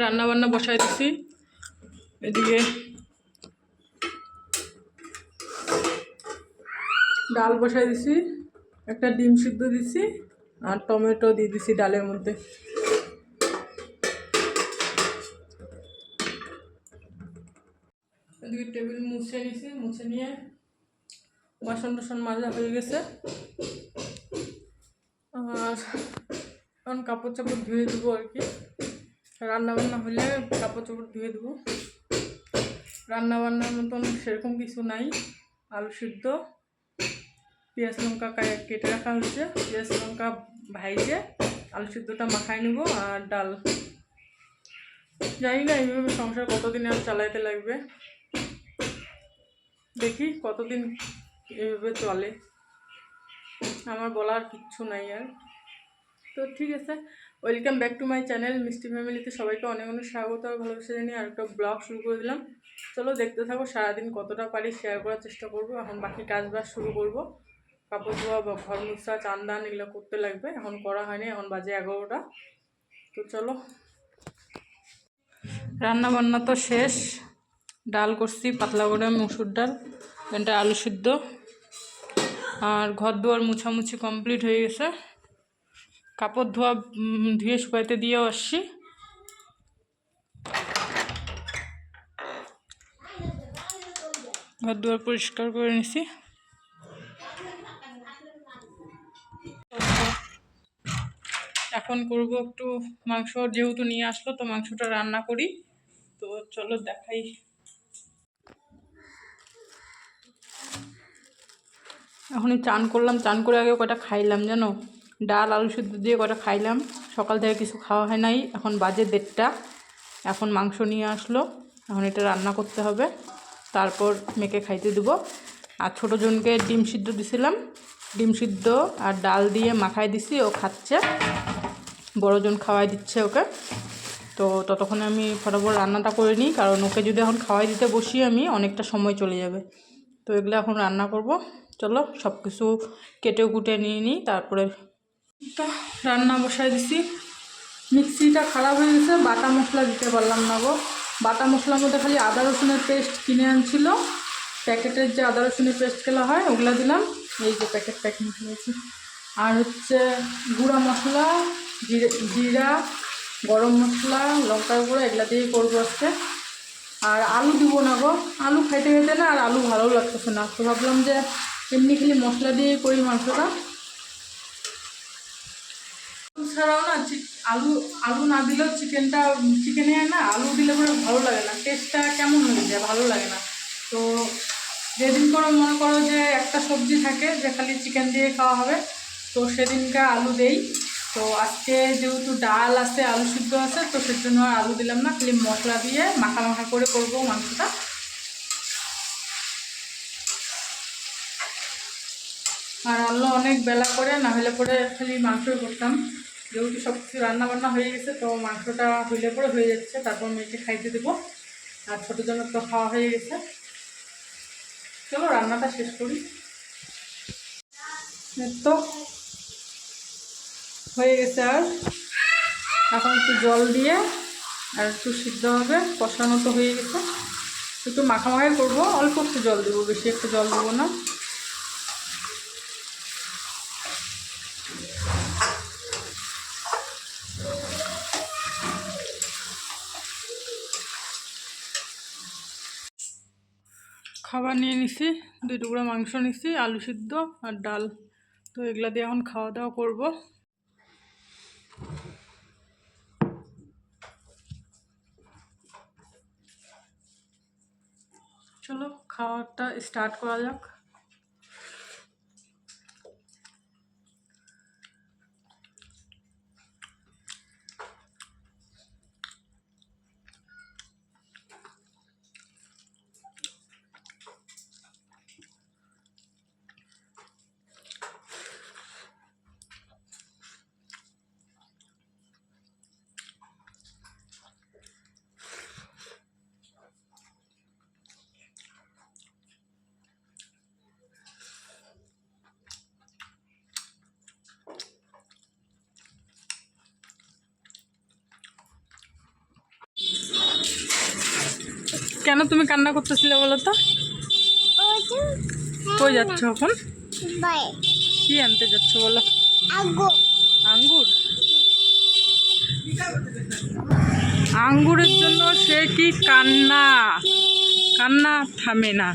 রান্না বান্না বসাই দিছি। এদিকে ডাল বসাই দিছি, একটা ডিম সিদ্ধ দিছি, আর টমেটো দিয়ে দিছি ডালের মধ্যে। এদিকে টেবিল মুছে নিছি, মুছে নিয়ে বাসন টাসন মাজা হয়ে গেছে। আর এখন কাপড় চাপড় ধুয়ে দেবো আর কি। রান্না বান্না হলে কাপড় চাপড় ধুয়ে দেবো। রান্না বান্নার মতন সেরকম কিছু নাই। আলু সিদ্ধ, পেঁয়াজ লঙ্কা কেটে রাখা হয়েছে। পেঁয়াজ লঙ্কা ভাইজে আলু সিদ্ধটা মাখাই নেব আর ডাল। জানি না এইভাবে সংসার কতদিন আর চালাইতে লাগবে। দেখি কতদিন এভাবে চলে। আমার বলার কিচ্ছু নাই আর। তো ঠিক আছে welcome back to my channel মিষ্টি ফ্যামিলিতে সবাইকে অনেক অনেক স্বাগত আর ভালোবাসা জানিয়ে আর একটা ব্লগ শুরু করে দিলাম। চলো দেখতে থাকো, সারাদিন কতটা পারি শেয়ার করার চেষ্টা করব। এখন বাকি কাজ বাজ শুরু করব। কাপড় ধোয়া, বা ঘর মুছা, চান দান এগুলো করতে লাগবে। এখন করা হয়নি, এখন বাজে এগারোটা। তো চলো। রান্না বান্না তো শেষ। ডাল করছি, পাতলা করে মুসুর ডাল এটা আলু সিদ্ধ। আর ঘর দুয়ার মুছামুছি কমপ্লিট হয়ে গেছে। কাপড় ধোয়া ধুয়ে শুকাইতে দিয়েও আসছি। ঘর দুয়ার পরিষ্কার করে নিছি। এখন করব একটু মাংস। যেহেতু নিয়ে আসলো, তো মাংসটা রান্না করি। তো চলো দেখাই। এখনই চান করলাম। চান করে আগে কটা খাইলাম জানো? ডাল, আলু সিদ্ধ দিয়ে কটা খাইলাম। সকাল থেকে কিছু খাওয়া হয় নাই। এখন বাজে দেড়টা। এখন মাংস নিয়ে আসলো। এখন এটা রান্না করতে হবে। তারপর মেয়েকে খাইতে দেবো। আর ছোটো জনকে ডিম সিদ্ধ দিছিলাম। ডিম সিদ্ধ আর ডাল দিয়ে মাখাই দিছি, ও খাচ্ছে। বড়জন খাওয়াই দিচ্ছে ওকে। তো ততক্ষণে আমি ফটাফট রান্নাটা করে নিই, কারণ ওকে যদি এখন খাওয়াই দিতে বসি আমি, অনেকটা সময় চলে যাবে। তো এগুলো এখন রান্না করব। চলো সব কিছু কেটে কুটে নিয়ে নিই, তারপরে তো রান্না বসাই দিছি। মিক্সিটা খারাপ হয়ে গেছে, বাটা মশলা দিতে পারলাম না গো। বাটা মশলার মধ্যে খালি আদা রসুনের পেস্ট কিনে আনছিল। প্যাকেটের যে আদা রসুনের পেস্ট খেলা হয়, ওগুলো দিলাম। এই যে প্যাকেট প্যাকিং হয়েছে আর হচ্ছে গুঁড়া মশলা, জিরে গরম মশলা, লঙ্কার গুঁড়ো, এগুলা দিয়েই করব আজকে। আর আলু দিব না গো। আলু খাইতে খাইতে না আর আলু ভালো লাগতেছে না। তো ভাবলাম যে এমনি খালি মশলা দিয়েই করি মাংসটা। ছাড়াও না আলু আলু না দিলেও চিকেনটা, চিকেনে না আলু দিলে পরে ভালো লাগে না। টেস্টটা কেমন হয়ে যায়? ভালো লাগে না। তো যেদিন করে মনে করো যে একটা সবজি থাকে যে খালি চিকেন দিয়ে খাওয়া হবে, তো সেদিনকে আলু দেই। তো আজকে যেহেতু ডাল আছে, আলু সিদ্ধ আছে, তো সেজন্য আর আলু দিলাম না। খালি মশলা দিয়ে মাখা মাখা করে করব মাংসটা। আর আনলো অনেক বেলা করে, না হলে পরে খালি মাংসই করতাম। যেহেতু সব কিছু রান্না বান্না হয়ে গেছে, তো মাংসটা হইলে পরে হয়ে যাচ্ছে। তারপর মেয়েকে খাইতে দেবো। আর ছোটো জন্য তো খাওয়া হয়ে গেছে। চলো, রান্নাটা শেষ করি। তো হয়ে গেছে আর। এখন একটু জল দিয়ে আর একটু সিদ্ধ হবে। কষানো তো হয়ে গেছে। একটু মাখামাখাই করব। অল্প একটু জল দেবো, বেশি একটু জল দেবো না। খাবার নিয়ে নিছি, দুই টুকরা মাংস নিছি, আলু সিদ্ধ আর ডাল। তো এগুলা দিয়ে এখন খাওয়া দাওয়া করব। চলো, খাওয়াটা স্টার্ট করা যাক। কেন তুমি কান্না করতেছিলে বলো তো? কই যাচ্ছ এখন? কি আনতে যাচ্ছ বলো? আঙ্গুর? আঙ্গুরের জন্য সে কি কান্না? কান্না থামে না।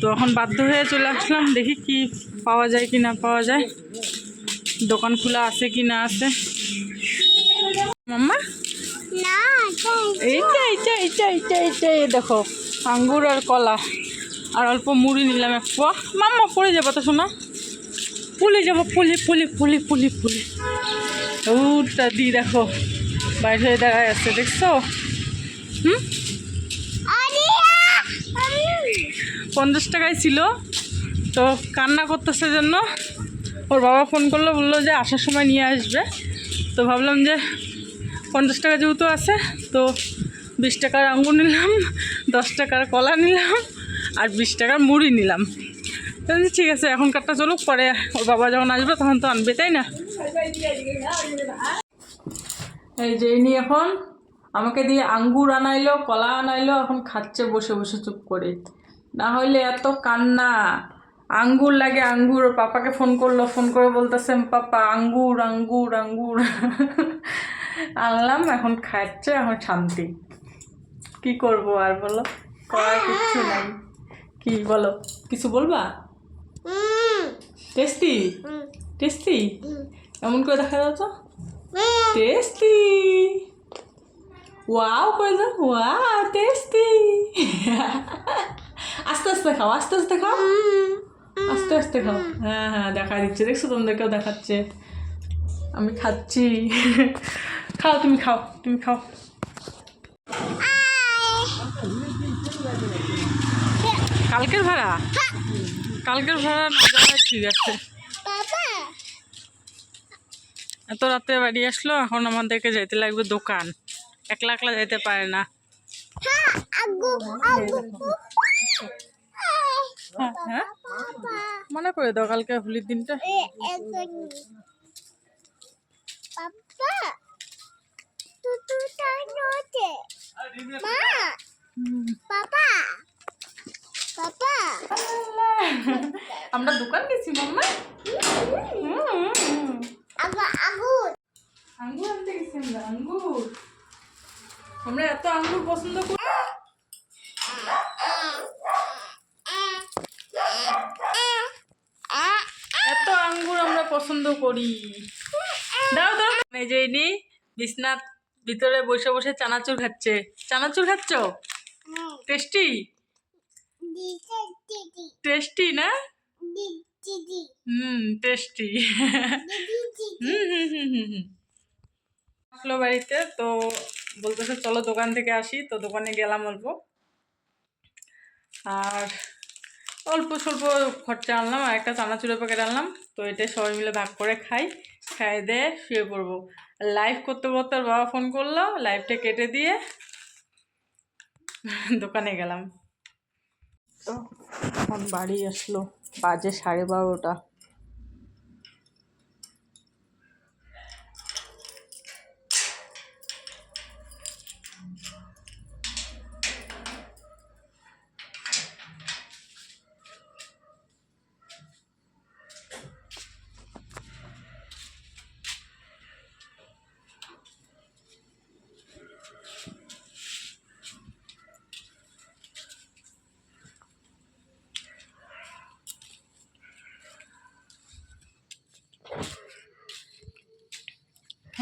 তো এখন বাধ্য হয়ে চলে আসলাম দেখি কি পাওয়া যায় কি না পাওয়া যায়। দোকান খোলা আছে কি না আছে। মাম্মা? এইটা এইটা এইটা এইটা এইটা এই দেখো আঙ্গুর আর কলা। আর অল্প মুড়ি নিলাম এক পোয়া। মাম্মা পড়ে যাব তো শোনা পুলে যাব পুলে পুলে পুলে পুলে পুলে। ওটা দি দেখো বাইরে দেখা যাচ্ছে দেখছ? হুম? পঞ্চাশ টাকায় ছিল। তো কান্না করতেছে জন্য ওর বাবা ফোন করল বলল যে আসার সময় নিয়ে আসবে। তো ভাবলাম যে পঞ্চাশ টাকা যেহেতু আছে, তো বিশ টাকার আঙুর নিলাম, দশ টাকার কলা নিলাম আর বিশ টাকার মুড়ি নিলাম। ঠিক আছে, এখন কাটটা চলুক, পরে ওর বাবা যখন আসবে তখন তো আনবে, তাই না? এই যে ইনি এখন আমাকে দিয়ে আঙ্গুর আনাইলো, কলা আনাইলো, এখন খাচ্ছে বসে বসে চুপ করে। না হইলে এত কান্না। আঙ্গুর লাগে আঙ্গুর পাপাকে ফোন করল, ফোন করে বলতেছে, পাপা, আঙ্গুর আঙ্গুর আঙ্গুর। আনলাম এখন খাচ্ছে এখন শান্তি। কি করব আর বলো? করার কিচ্ছু নাই। কি বলো? কিছু বলবা? টেস্টি টেস্টি এমন করে দেখা তো। টেস্টি ওয়াও করে দাও ওয়াও টেস্টি আস্তে আস্তে খাও আস্তে আস্তে খাও। আস্তে আস্তে খাও। হ্যাঁ হ্যাঁ দেখা দিচ্ছে। দেখছ তোমাদেরকেও দেখাচ্ছে। আমি খাচ্ছি। খাও তুমি খাও তুমি খাও। কালকের ভাড়া? কালকের ভাড়া না যাওয়া ঠিক আছে। এত রাতে বাড়ি আসলো এখন আমাদেরকে যেতে লাগবে দোকান। একলা একলা যেতে পারে না। হ্যাঁ, হ্যাঁ? মনে করে দাও কালকে হোলির দিনটা। মা হুম। পাপা পাপা আমরা দোকান গেছি মাম্মা। আগো আঙ্গুর আনতে গেছি আমরা আঙ্গুর। আমরা এত আঙ্গুর পছন্দ করি। এত আঙ্গুর আমরা পছন্দ করি। দাও দাও। এই যে ইনি বিছনাথ ভিতরে বসে বসে চানাচুর খাচ্ছে। চানাচুর খাচ্ছ? টেস্টি? দিদি দিদি। টেস্টি না? Hmm tasty. Hmm hmm hmm hmm hmm. আসলো বাড়িতে তো বলতেছে চলো দোকান থেকে আসি। তো দোকানে গেলাম অল্প। আর অল্প স্বল্প খরচা আনলাম আর একটা চানাচুরের প্যাকেট আনলাম। তো এটা সবাই মিলে ভাগ করে খাই। খাই দিয়ে শুয়ে পড়ব। লাইভ করতে করতে বাবা ফোন করল লাইভটা কেটে দিয়ে দোকানে গেলাম। তো এখন বাড়ি আসলো, বাজে সাড়ে বারোটা।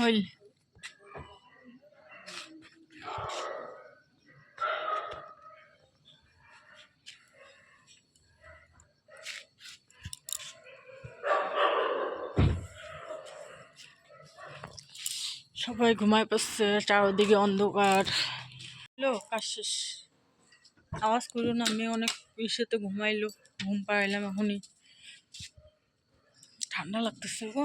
হইল সবাই ঘুমায় পড়ছে, চারদিকে অন্ধকার। হ্যালো কাজ শেষ। আওয়াজ করল না আমি অনেক ইসেতে ঘুমাইলো, ঘুম পাইলাম এখনই। ঠান্ডা লাগতেছে গো।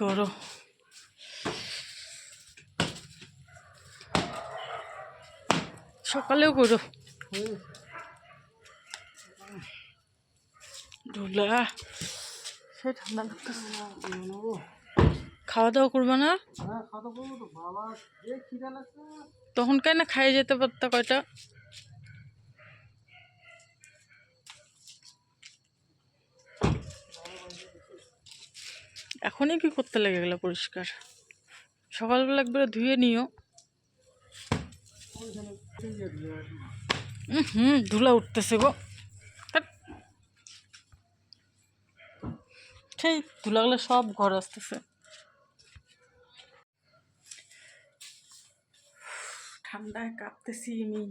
করো। সকালেও করো। ঢোলা সে ঠান্ডা খাওয়া দাওয়া করব না? হ্যাঁ করব লাগছে। তখন কেন খাইয়ে যেতে পারতা কয়টা? এখনই কি করতে লেগে গেল পরিষ্কার? সকালবেলা একবারে ধুয়ে নিও। হুম, ধুলা উঠতেছে গো। সেই ধুলাগুলো সব ঘর আসতেছে। ঠান্ডায় কাঁপতেছি আমি।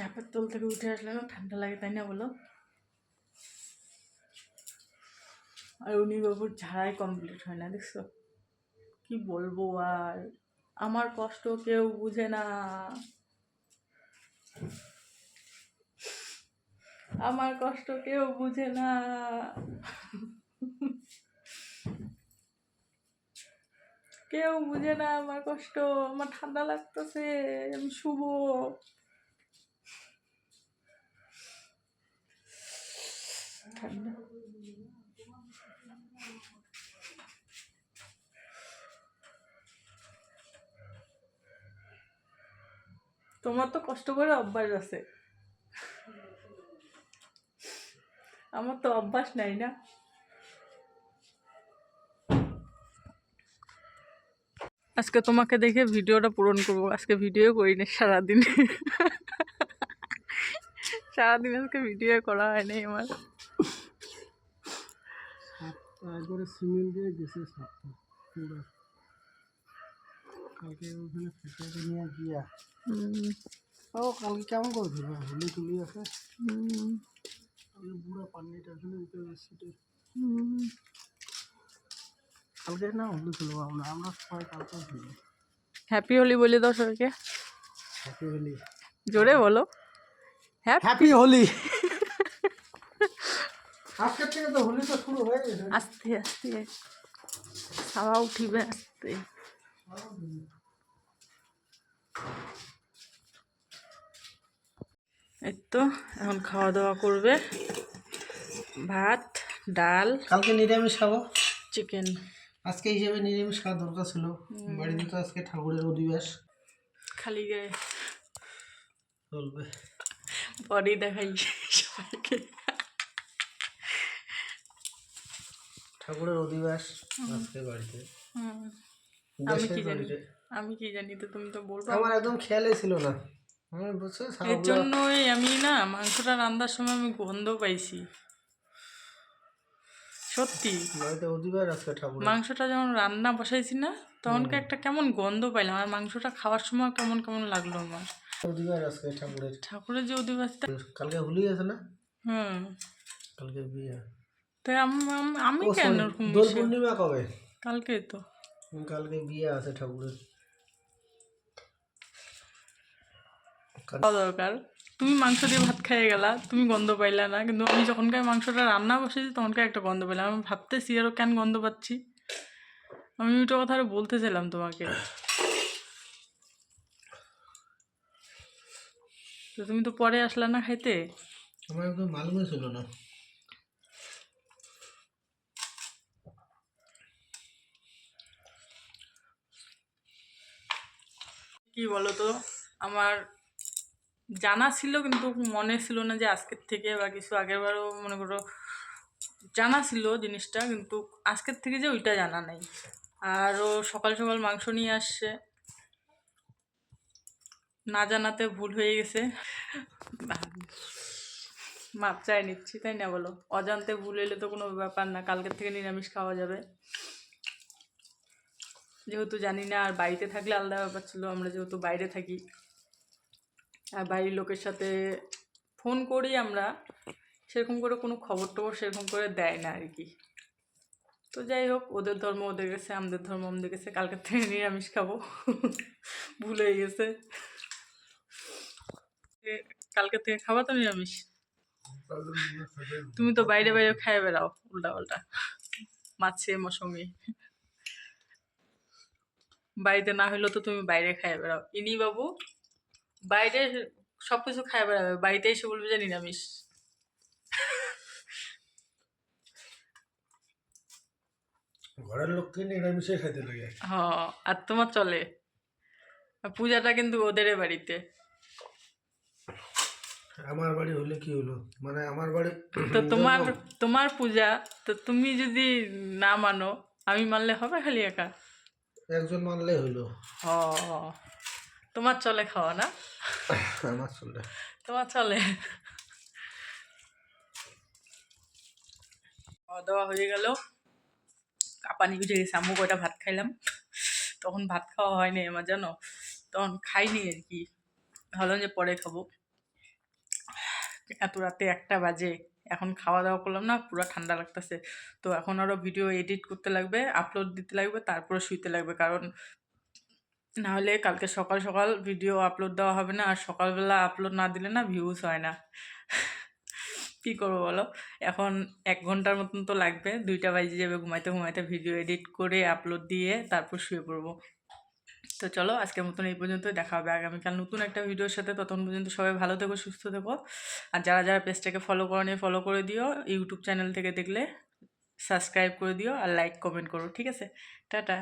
চাপের তল থেকে উঠে আসলে ঠান্ডা লাগে, তাই না বলো? আর উনি বাবুর ঝাড়াই কমপ্লিট হয় না, দেখছ? কি বলব আর? আমার কষ্ট কেউ বুঝে না। আমার কষ্ট কেউ বুঝে না। কেউ বুঝে না আমার কষ্ট, আমার ঠান্ডা লাগতেছে, আমি শুভ ঠান্ডা তোমার তো কষ্ট করে অভ্যাস আছে। আমার তো অভ্যাস নাই না। আজকে তোমাকে দেখে ভিডিওটা পূরণ করব। আজকে ভিডিও করি না সারাদিন। সারাদিন আজকে ভিডিও করা হয়নি আমার। একবারে সিমেন্ট দিয়ে গেছে পুরো। কালকে ওখানে ফেটে নিয়ে গিয়া। ও কালকে কেমন করেছিল হুলি টুলি আছে। আমি বুড়া পানিটা উঠে গেছি হুম। কালকে না হুলি খেলব আমরা আমরা সবাই কালকে হ্যাপি হোলি বলে দাও সবাইকে। হ্যাপি হোলি জোরে বলো। হ্যাপি হোলি আজকের থেকে তো হোলি তো শুরু হয়ে গেছে। আস্তে আস্তে। হাওয়া উঠিবে আস্তে। এই তো এখন খাওয়া দাওয়া করবে। ভাত ডাল কালকে নিরামিষ খাব। চিকেন। আজকে হিসেবে নিরামিষ খাওয়া দরকার ছিল। বাড়িতে তো আজকে ঠাকুরের অধিবাস। খালি গায়ে। চলবে। পরেই দেখাই সবাইকে। ঠাকুরের অধিবাস আজকে বাড়িতে। আমি কি জানি? আমি কি জানি তো তুমি তো বলব। আমার একদম খেয়ালই ছিল না। আমি বুঝছ এর জন্যই আমি না মাংসটা রান্নার সময় আমি গন্ধ পাইছি। সত্যি। মাংসটা যখন রান্না বসাইছি না তখনকে একটা কেমন গন্ধ পাইলাম। আর মাংসটা খাওয়ার সময় কেমন কেমন লাগল আমার। অধিবাস আজকে ঠাকুরের। ঠাকুরের যে অধিবাসটা কালকে হুলি আছে না? হুম। কালকে বিয়ে। আমি কেন দোল পূর্ণিমা কবে? কালকে তো। কালকে বিয়ে আছে ঠাকুরের। খাওয়া দরকার। তুমি মাংস দিয়ে ভাত খাইয়ে গেলা তুমি গন্ধ পাইলা না কিন্তু আমি যখনকার মাংসটা রান্না বসেছি তখনকার একটা গন্ধ পেলাম। আমি ভাবতেছি আরও কেন গন্ধ পাচ্ছি। আমি ওইটা কথা আরও বলতেছিলাম তোমাকে। তো তুমি তো পরে আসলা না খাইতে? আমার একদম মালুমই ছিল না। কি বলো তো আমার জানা ছিল কিন্তু মনে ছিল না যে আজকের থেকে বা কিছু আগেরবারও মনে করো জানা ছিল জিনিসটা, কিন্তু আজকের থেকে যে ওইটা জানা নাই। আর ও সকাল সকাল মাংস নিয়ে আসছে। না জানাতে ভুল হয়ে গেছে। মাপ চাই নিচ্ছি, তাই না বলো? অজান্তে ভুল হইলে তো কোনো ব্যাপার না, কালকের থেকে নিরামিষ খাওয়া যাবে। যেহেতু জানি না আর বাড়িতে থাকলে আলাদা ব্যাপার ছিল আমরা যেহেতু বাইরে থাকি। আর বাড়ির লোকের সাথে ফোন করি আমরা সেরকম করে কোনো খবর টবর সেরকম করে দেয় না আর কি। তো যাই হোক ওদের ধর্ম ওদের গেছে আমাদের ধর্ম আমাদের গেছে কালকের থেকে নিরামিষ খাব। ভুল হয়ে গেছে। এ, কালকের থেকে খাবা তো নিরামিষ? তুমি তো বাইরে বাইরে খাই বেড়াও উল্টা পাল্টা মাছে মৌসুমি। বাড়িতে না হইলেও তো তুমি বাইরে খাই বেড়াও। ইনি বাবু বাইরে সব কিছু খাই বেড়াবে বাড়িতে এসে বলবে যে নিরামিষ। ঘরের লোককে নিরামিষে খাইতে লাগে। হ আর তোমার চলে। পূজাটা কিন্তু ওদের বাড়িতে। আমার বাড়ি হলে কি হলো? মানে আমার বাড়ি তো তোমার তোমার পূজা তো তুমি যদি না মানো আমি মানলে হবে খালি একা? একজন মানলে হইল। হ তোমার চলে খাওয়া না? আমার চলে। তোমার চলে। খাওয়া দাওয়া হয়ে গেল। কাপানি গুজে গেছে। আম্মু কয়টা ভাত খাইলাম? তখন ভাত খাওয়া হয়নি আমার জানো? তখন খাইনি আর কি। ভাবলাম যে পরে খাব। এত রাতে একটা বাজে। এখন খাওয়া দাওয়া করলাম না, পুরো ঠান্ডা লাগতেছে। তো এখন আরও ভিডিও এডিট করতে লাগবে আপলোড দিতে লাগবে, তারপরে শুইতে লাগবে। কারণ না হলে কালকে সকাল সকাল ভিডিও আপলোড দেওয়া হবে না, আর সকালবেলা আপলোড না দিলে না ভিউজ হয় না। কী করব বলো? এখন এক ঘণ্টার মতন তো লাগবে, দুইটা বাজে যাবে ঘুমাইতে ঘুমাইতে ভিডিও এডিট করে আপলোড দিয়ে তারপর শুয়ে পড়ব। তো চলো, আজকের মতন এই পর্যন্ত দেখা হবে আগামীকাল নতুন একটা ভিডিওর সাথে। ততক্ষণ পর্যন্ত সবাই ভালো থেকো, সুস্থ থেকো। আর যারা যারা পেজটাকে ফলো করো ফলো করে দিও ইউটিউব চ্যানেল থেকে দেখলে সাবস্ক্রাইব করে দিও আর লাইক কমেন্ট করো, ঠিক আছে? টাটা।